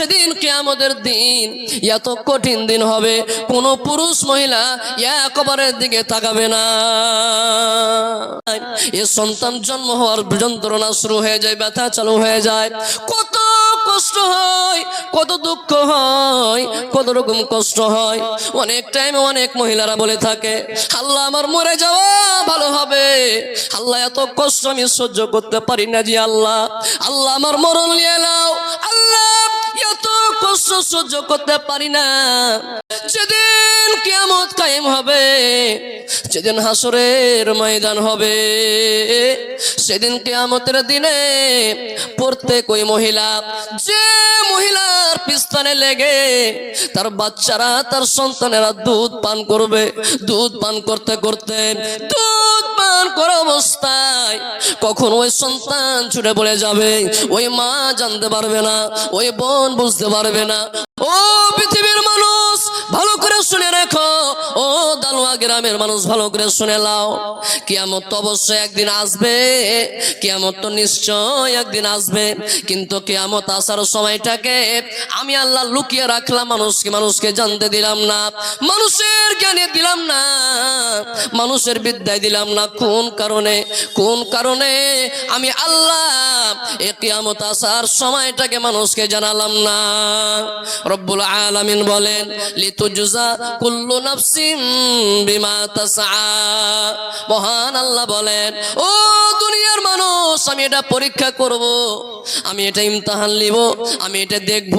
সেদিন কেয়ামতের দিন এত কঠিন দিন হবে। কোন পুরুষ মহিলা এক কবরের দিকে তাকাবে না। এ সন্তান জন্ম হওয়ার যন্ত্রণা শুরু হয়ে যায়, ব্যথা চালু হয়ে যায়। কত কষ্ট হয়, কত দুঃখ হয়, কত রকম কষ্ট হয়। অনেক টাইমে অনেক মহিলারা বলে থাকে, আল্লাহ আমার মরে যাওয়া ভালো হবে। আল্লাহ এত কষ্ট আমি সহ্য করতে পারি না জি আল্লাহ। আল্লাহ আমার মরণ নিয়ে সহ্য করতে পারি না। যেদিন কিয়ামত কায়েম হবে, যেদিন হাসরের ময়দান হবে, সেদিন কিয়ামতের দিনে প্রত্যেক ওই মহিলা, যে মহিলার পিস্তানে লেগে তার বাচ্চারা, তার সন্তানেরা দুধ পান করবে, দুধ পান করতে করতে, দুধ পান করা অবস্থায় কখন ওই সন্তান ছুটে পড়ে যাবে, ওই মা জানতে পারবে না, ওই বোন বুঝতে পারবে না। ও মানুষ ভালো করে শুনে রেখো। ও দালুয়া গ্রামের মানুষ, ভালো করে শুনে লাও কিয়ামত তো অবশ্যই একদিন আসবে। কিয়ামত তো নিশ্চয় একদিন আসবে। কিন্তু কিয়ামত আসার সময়টাকে আমি আল্লাহ লুকিয়ে রাখলাম, মানুষকে মানুষকে জানতে দিলাম না। মানুষের জ্ঞানে দিলাম না। মানুষের বিদ্যায় দিলাম না। কোন কারণে? কোন কারণে? আমি আল্লাহ এ কিয়ামত আসার সময়টাকে মানুষকে জানালাম না। রব্বুল আলামিন বলেন মহান আল্লাহ বলেন, ও দুনিয়ার মানুষ, আমি এটা পরীক্ষা করব, আমি এটা ইমতাহান নিব, আমি এটা দেখব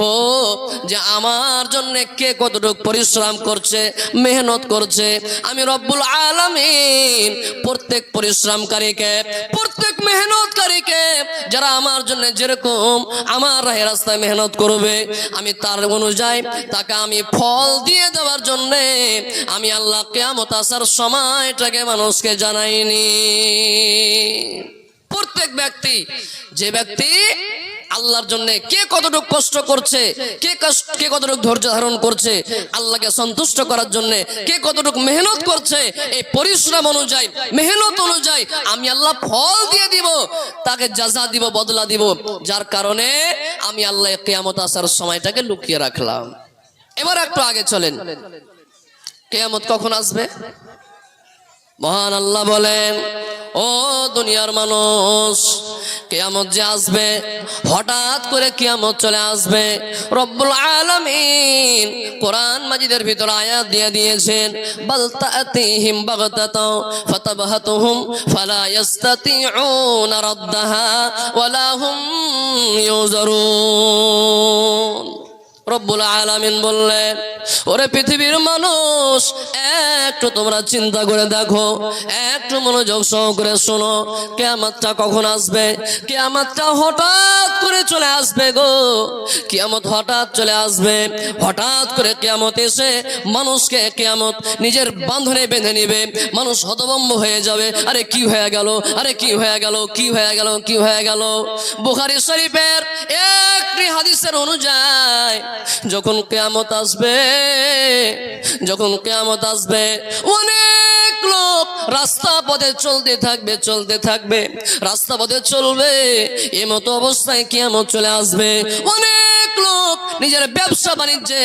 যে আমার জন্য কে কতটুকু পরিশ্রম করছে, মেহনত করছে। আমি রব্বুল আলামিন প্রত্যেক পরিশ্রমকারীকে, প্রত্যেক মেহনতকারীকে যারা আমার জন্য যেরকম আমার রাহে রাস্তায় মেহনত করবে, আমি তার অনুযায়ী তাকে আমি ফল দিয়ে দেওয়ার জন্য আমি আল্লাহ কেয়ামত আসার সময়টাকে মানুষকে জানাইনি। প্রত্যেক ব্যক্তি, যে ব্যক্তি আল্লাহর জন্য কে কতটুকু কষ্ট করছে, কে কে কতটুকু ধৈর্য ধারণ করছে, আল্লাহকে সন্তুষ্ট করার জন্য কে কতটুকু মেহনত করছে, এই পরিশ্রম অনুযায়ী, মেহনত অনুযায়ী আমি আল্লাহ ফল দিয়ে দিব, তাকে যাজা দিব, বদলা দিব, যার কারণে আমি আল্লাহ কেয়ামত আসার সময়টাকে লুকিয়ে রাখলাম। এবার একটু আগে চলেন। কেয়ামত কখন আসবে? মহান আল্লাহ বলেন ও দুনিয়ার মানুষ, কেয়ামত যে আসবে, হঠাৎ করে কিয়ামত চলে আসবে। রব্বুল আলামিন কোরআন মাজিদের ভিতর আয়াত দিয়ে দিয়েছেন, বাল তাতিহিম বাগতাতাও ফাতাবহাতুহুম ফালা ইয়াস্তাতিউনা রাদ্দাহা ওয়ালা হুম ইউজারুন। রব্বুল আলামিন বললেন ওরে পৃথিবীর মানুষ, একটু তোমরা চিন্তা করে দেখো, একটু মনোযোগ সহকারে শোনো কে কেয়ামতটা কখন আসবে? কে কেয়ামতটা হঠাৎ করে চলে আসবে গো। কেয়ামত হঠাৎ চলে আসবে, হঠাৎ করে কেয়ামত এসে মানুষকে কেয়ামত নিজের বাঁধনে বেঁধে নিবে, মানুষ হতভম্ব হয়ে যাবে। আরে কি হয়ে গেল? আরে কি হয়ে গেল? কি হয়ে গেল? কি হয়ে গেল? বুখারী শরীফের একটি হাদিসের অনুযায়ী, যখন কেয়ামত আসবে যখন কেয়ামত আসবে, অনেক লোক রাস্তা পথে চলতে থাকবে চলতে থাকবে, রাস্তা পথে চলবে এ মতো অবস্থায় কেয়ামত চলে আসবে। অনেক লোক নিজের ব্যবসা বাণিজ্যে,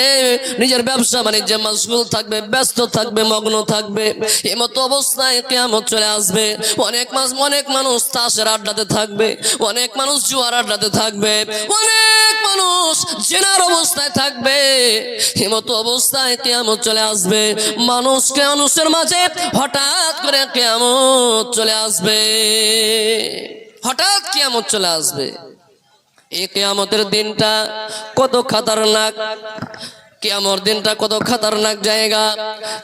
নিজের ব্যবসা বাণিজ্যে মশগুল থাকবে, ব্যস্ত থাকবে, মগ্ন থাকবে এ মতো অবস্থায় কেয়ামত চলে আসবে। অনেক মাস অনেক মানুষ তাসের আড্ডাতে থাকবে, অনেক মানুষ জুয়ার আড্ডাতে থাকবে। অনেক মানুষ জেনার অবস্থায় থাকবে, হিমত অবস্থায় কেয়ামত চলে আসবে। মানুষকে মানুষের মাঝে হঠাৎ করে কেয়ামত চলে আসবে। হঠাৎ কেয়ামত চলে আসবে। এ কেয়ামতের দিনটা কত খাতারনাক। কেয়ামর দিনটা কত খাতারনাক জায়গা।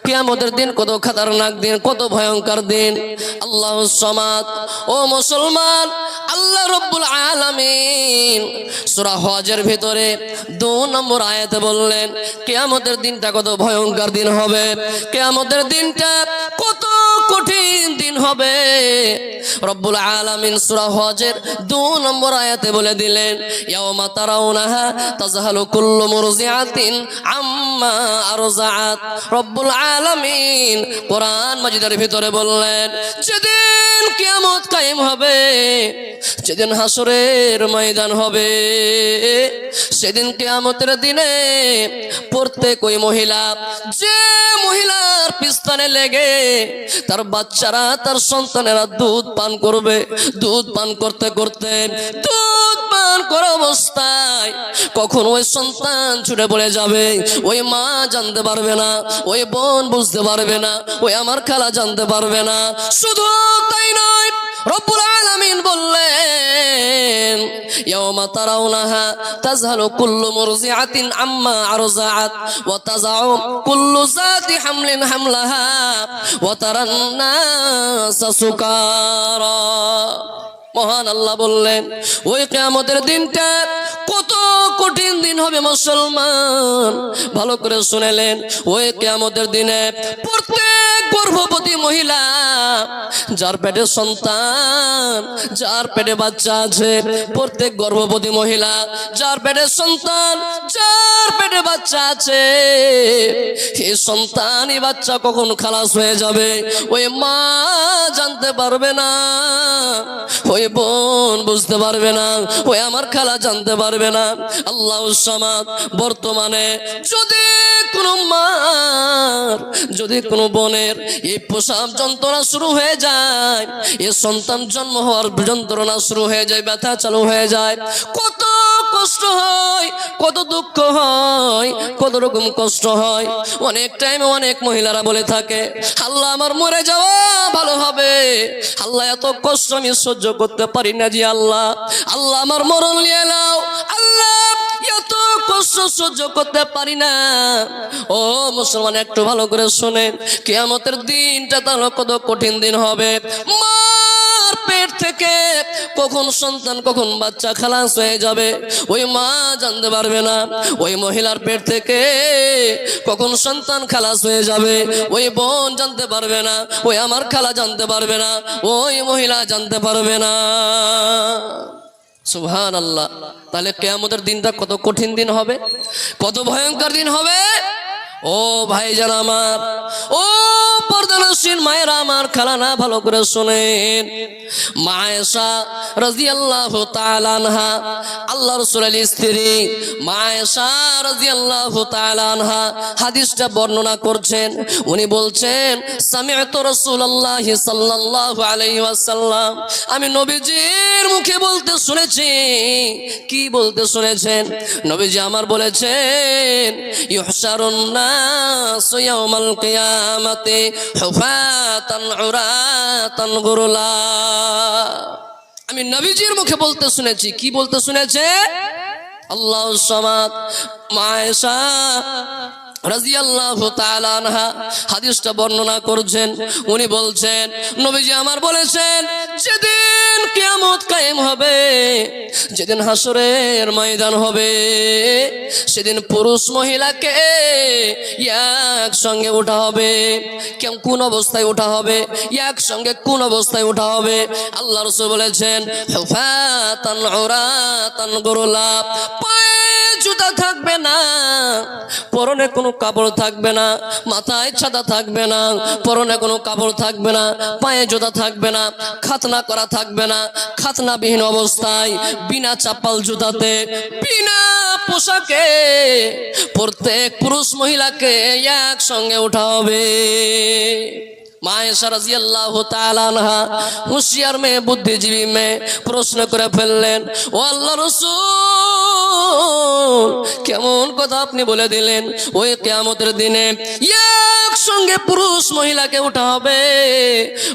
কেয়ামতের দিন কত খাতারনাক দিন, কত ভয়ঙ্কর দিন। আল্লাহ সমাদ। ও মুসলমান, আল্লাহ রব্বুল আলামিন সূরা হজের ভিতরে দু নম্বর আয়াতে বললেন, কেয়ামতের দিনটা কত ভয়ঙ্কর দিন হবে। কেয়ামতের দিনটা কত কঠিন দিন হবে। রব্বুল আলামিন সূরা হজের দু নম্বর আয়াতে বলে দিলেন ইয়াওমা তারাউনাহা তাজহালু কুল্লু মুরজিআতিন আম্মা কোরআন ভিতরে বললেন, যেদিন কিয়ামত কায়েম হবে, যেদিন হাসরের ময়দান হবে, সেদিন কিয়ামতের দিনে প্রত্যেক ওই মহিলা, যে মহিলার পিস্তানে লেগে তার বাচ্চারা, তার সন্তানেরা দুধ পান করবে, দুধ পান করতে করতে দুধ পান করা অবস্থায় কখন ওই সন্তান ছুটে পড়ে যাবে? ওই মা জানতে পারবে না, ওই বোন বুঝতে পারবে না, ওই আমার খালা জানতে পারবে না। শুধু তাই নয়, রব্বুল বললেন কুল্লু মহান আল্লাহ বললেন, ওই কিয়ামতের দিনটা কত কঠিন দিন হবে মুসলমান। ভালো করে শুনেলেন ওই আমাদের দিনে গর্ভবতী মহিলা, যার পেটে সন্তান, যার পেটে বাচ্চা আছে, প্রত্যেক গর্ভবতী মহিলা, যার পেটে সন্তান, যার পেটে বাচ্চা আছে, এই সন্তান বাচ্চা কখন খালাস হয়ে যাবে? ওই মা জানতে পারবে না, ওই বোন বুঝতে পারবে না, ওই আমার খালা জানতে পারবে না। আল্লাহ সামাদ বর্তমানে যদি কোনো মার, যদি কোনো বোনের এই প্রসাব যন্ত্রণা শুরু হয়ে যায়, এ সন্তান জন্ম হওয়ার যন্ত্রণা শুরু হয়ে যায়, ব্যথা চালু হয়ে যায়, কত কষ্ট হয়, কত দুঃখ হয়, কত রকম কষ্ট হয়। অনেক টাইমে অনেক মহিলারা বলে থাকে, আল্লাহ আমার মরে যাওয়া ভালো হবে। আল্লাহ এত কষ্ট আমি সহ্য করতে পারি না জি আল্লাহ আল্লাহ আমার মরণ নিয়ে সহ্য করতে পারি না? ও মুসলমান, একটু ভালো করে শোনেন। কেয়ামতের দিনটা তাহলে কত কঠিন দিন হবে। মার পেট থেকে কখন সন্তান, কখন বাচ্চা খালাস হয়ে যাবে, ওই মা জানতে পারবে না। ওই মহিলার পেট থেকে কখন সন্তান খালাস হয়ে যাবে, ওই বোন জানতে পারবে না, ওই আমার খালা জানতে পারবে না, ওই মহিলা জানতে পারবে না। সুহান আল্লাহ তাহলে কেয়ামতের দিনটা কত কঠিন দিন হবে? কত ভয়ঙ্কর দিন হবে? ও ভাই আমার, ও আমার খালানা ভালো করে শোনেন। আল্লাহ আল্লাহ স্ত্রী আল্লাহ হাদিসটা বর্ণনা করছেন। উনি বলছেন আলাইহি ওয়াসাল্লাম। আমি নবীজির মুখে বলতে শুনেছি। কি বলতে শুনেছেন? নবীজি আমার বলেছেন ইহশারুন নাস ইয়াউমাল কিয়ামাতি। আমি নবীজির মুখে বলতে শুনেছি কি বলতে শুনেছে? আল্লাহ সমাদ মায়েশা হাদিসটা বর্ণনা করছেন। উনি বলছেন, নবীজি আমার বলেছেন, যেদিন কিয়ামত কায়েম হবে, যেদিন হাসরের ময়দান হবে, সেদিন পুরুষ মহিলাকে একসঙ্গে ওঠা হবে। কেম কোন অবস্থায় ওঠা হবে, একসঙ্গে কোন অবস্থায় ওঠা হবে? আল্লাহ রসুল বলেছেন জুতা থাকবে না, পরনে কোনো কাপড় থাকবে না, মাথায় ছাদা থাকবে না, পরনে কোনো কাপড় থাকবে না, পায়ে জুতা থাকবে না, খাতনা করা থাকবে না, খাতনাবিহীন অবস্থায় বিনা চাপাল জুতাতে, বিনা পোশাকে প্রত্যেক পুরুষ মহিলাকে একসঙ্গে উঠা হবে। মায়েশা মেয়ে, বুদ্ধিজীবী মেয়ে, প্রশ্ন করে ফেললেন, ও আল্লাহ রসুল কেমন কথা আপনি বলে দিলেন? ওই কেয়ামতের দিনে একসঙ্গে পুরুষ মহিলাকে উঠা হবে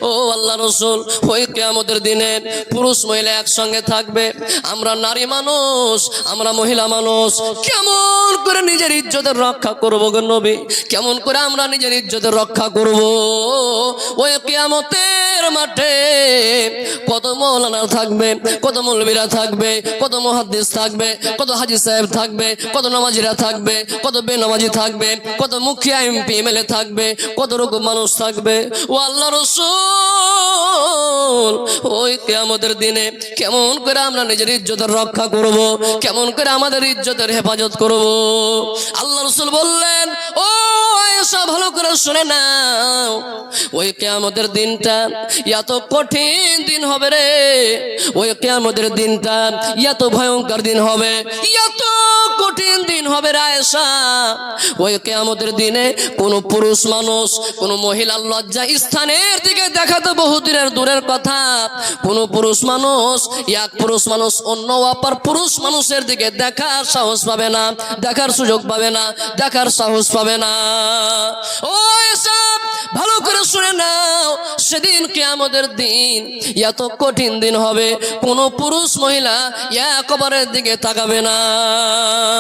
ও আল্লাহ রসুল, ওই কেয়ামতের দিনে পুরুষ মহিলা একসঙ্গে থাকবে। আমরা নারী মানুষ, আমরা মহিলা মানুষ, কেমন করে নিজের ইজ্জতের রক্ষা করব গো নবী? কেমন করে আমরা নিজের ইজ্জতের রক্ষা করব? ওই কিয়ামতের মাঠে কত মৌলানা থাকবে, কত মৌলবীরা থাকবে, কত মহাদ্দিস থাকবে, কত হাজি সাহেব থাকবে, কত নামাজিরা থাকবে, কত বেনামাজি থাকবে, কত মুখিয়া এমপি, এমএলএ থাকবে। কত রকম মানুষ থাকবে। ও আল্লাহ রসুল, ওই কেয়ামতের দিনে কেমন করে আমরা নিজের ইজ্জতের রক্ষা করব, কেমন করে আমাদের ইজ্জতের হেফাজত করব। আল্লাহ রসুল বললেন, ও ভালো করে শুনে নাও। ওই কেয়ামতের দিনটা এত কঠিন দিন হবে রে। ওই কেয়ামতের দিনটা এত ভয়ঙ্কর দিন হবে। এত কঠিন দিন হবে রে আয়েশা। ওই কেয়ামতের দিনে কোন পুরুষ মানুষ, কোন মহিলার লজ্জা স্থানের দিকে দেখা তো বহু দূরের দূরের কথা। কোন পুরুষ মানুষ, এক পুরুষ মানুষ অন্য অপর পুরুষ মানুষের দিকে দেখার সাহস পাবে না, দেখার সুযোগ পাবে না, দেখার সাহস পাবে না। ও এসব ভালো করে শুনে নাও, সেদিন কে আমাদের দিন এত কঠিন দিন হবে, কোনো পুরুষ মহিলা এক দিকে তাকাবে না।